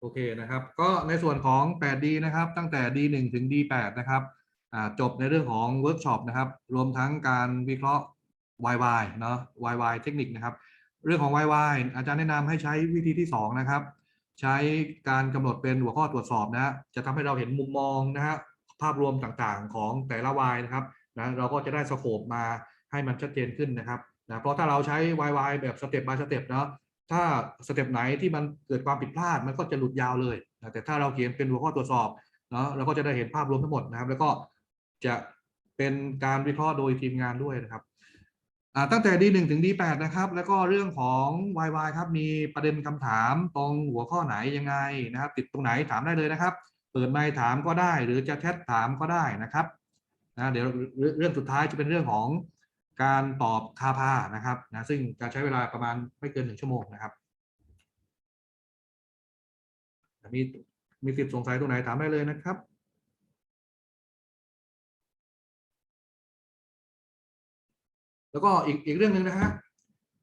โอเคนะครับ ก็ในส่วนของ 8D นะครับ ตั้งแต่ D1 ถึง D8 นะครับจบในเรื่องของเวิร์กช็อปนะครับ รวมทั้งการวิเคราะห์ YY เนาะ YY เทคนิคนะครับ เรื่องของ YY อาจารย์แนะนำให้ใช้วิธีที่ 2 นะครับ ใช้การกำหนดเป็นหัวข้อตรวจสอบนะฮะจะทำให้เราเห็นมุมมองนะฮะภาพรวมต่างๆของแต่ละ Y นะครับนะเราก็จะได้สโคปมาให้มันชัดเจนขึ้นนะครับนะเพราะถ้าเราใช้ YY แบบสเต็ป by สเต็ปเนาะ ถ้าสเต็ปไหนที่มันเกิดความผิดพลาดมันก็จะหลุดยาวเลยนะแต่ถ้าเราเขียนเป็นหัวข้อตรวจสอบเนาะเราก็จะได้เห็นภาพรวมทั้งหมดนะครับ แล้วก็จะเป็นการวิเคราะห์โดยทีมงานด้วยนะครับตั้งแต่ D1 ถึง D8 นะครับ แล้วก็เรื่องของ YY ครับ มีประเด็นคำถามตรงหัวข้อไหนยังไงนะครับ ติดตรงไหนถามได้เลยนะครับ เปิดไมค์ถามก็ได้ หรือจะแชทถามก็ได้นะครับนะเดี๋ยวเรื่องสุดท้ายจะเป็นเรื่องของ การตอบคาพานะครับนะซึ่งจะใช้เวลาประมาณไม่เกินหนึ่งชั่วโมงนะครับ มีมีสิทธิ์สงสัยตรงไหนถามได้เลยนะครับแล้วก็อีกอีกเรื่องหนึ่งนะฮะ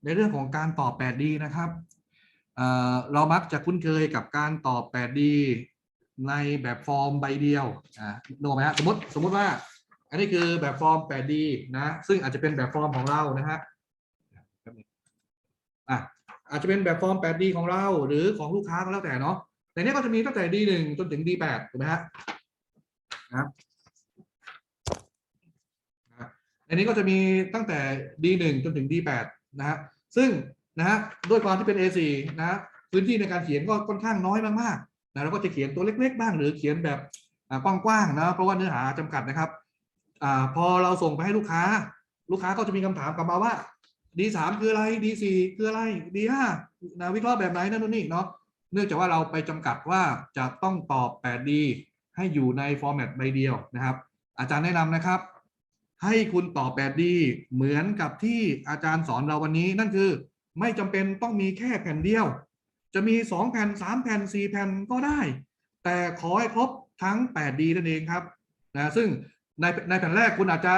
ในเรื่องของการตอบ 8D นะครับเเรามักจะคุ้นเคยกับการตอบ 8D ในแบบฟอร์มใบเดียวอ่านึกออกไหมฮะสมมติสมมติว่า อันนี้คือแบบฟอร์ม 8D นะ ซึ่งอาจจะเป็นแบบฟอร์มของเรานะฮะอะอาจจะเป็นแบบฟอร์ม 8D ของเรา หรือของลูกค้าก็แล้วแต่เนาะในนี้ก็จะมีตั้งแต่ D1 จนถึง D8 ถูกไหมฮะนะครับนนนี้ก็จะมีตั้งแต่ D1 จนถึง D8 นะฮะ ซึ่งนะฮะด้วยความที่เป็น A4 นะ พื้นที่ในการเขียนก็ค่อนข้างน้อยมากๆนะเราก็จะเขียนตัวเล็ก ๆ บ้าง หรือเขียนแบบกว้างๆนะ เพราะว่าเนื้อหาจำกัดนะครับ อ่าพอเราส่งไปให้ลูกค้า ลูกค้าก็จะมีคำถามกลับมาว่า D3 คืออะไร D4 คืออะไร D5 นะวิเคราะห์แบบไหนนั่นนู่นนี่เนาะเนื่องจากว่าเราไปจำกัดว่าจะต้องตอบ 8D ให้อยู่ในฟอร์แมตใบเดียวนะครับ อาจารย์แนะนำนะครับ ให้คุณตอบ 8D เหมือนกับที่อาจารย์สอนเราวันนี้ นั่นคือไม่จำเป็นต้องมีแค่แผ่นเดียว จะมี 2 แผ่น 3 แผ่น 4 แผ่นก็ได้ แต่ขอให้ครบทั้ง 8D นั่นเองครับนะซึ่ง ในในแผ่นแรกคุณอาจจะ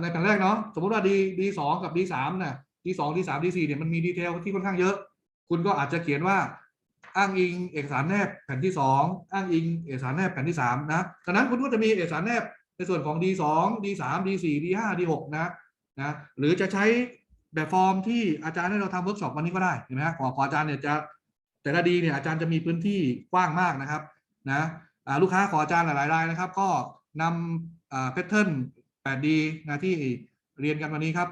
ในแผ่นแรกเนาะสมมติว่า D D สองกับ D สามนะ D สอง D สาม D สี่เนี่ยมันมีดีเทลที่ค่อนข้างเยอะ คุณก็อาจจะเขียนว่าอ้างอิงเอกสารแนบแผ่นที่สองอ้างอิงเอกสารแนบแผ่นที่สามนะดังนั้นคุณก็จะมีเอกสารแนบในส่วนของ D สอง D สาม D สี่ D ห้า D หกนะนะหรือจะใช้แบบฟอร์มที่อาจารย์ให้เราทำเวิร์กช็อปวันนี้ก็ได้เห็นไหมฮะของขออาจารย์เนี่ยจะแต่ละดีเนี่ยอาจารย์จะมีพื้นที่กว้างมากนะครับนะลูกค้าขออาจารย์หลายๆรายนะครับ ก็ นำแพทเทิร์น 8D นะที่เรียนกันวันนี้ครับ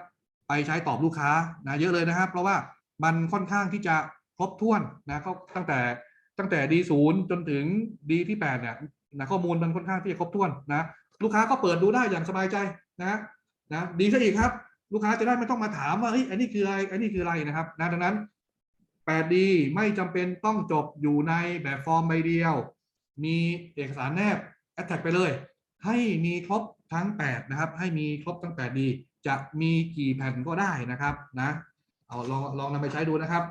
ไปใช้ตอบลูกค้านะเยอะเลยนะครับ เพราะว่ามันค่อนข้างที่จะครบถ้วนนะก็ตั้งแต่ตั้งแต่ D0 จนถึง D ที่ 8 เนี่ยนะข้อมูลมันค่อนข้างที่จะครบถ้วนนะลูกค้าก็เปิดดูได้อย่างสบายใจนะนะดีซะอีกครับ ลูกค้าจะได้ไม่ต้องมาถามว่าเฮ้ยอันนี้คืออะไรอันนี้คืออะไรนะครับนะดังนั้น 8D ไม่จำเป็นต้องจบอยู่ในแบบฟอร์มใบเดียว มีเอกสารแนบ Attach ไปเลย ให้มีครบทั้ง 8 นะครับ ให้มีครบทั้ง 8D จะมีกี่แผ่นก็ได้นะครับนะเอาลองลองนำไปใช้ดูนะครับ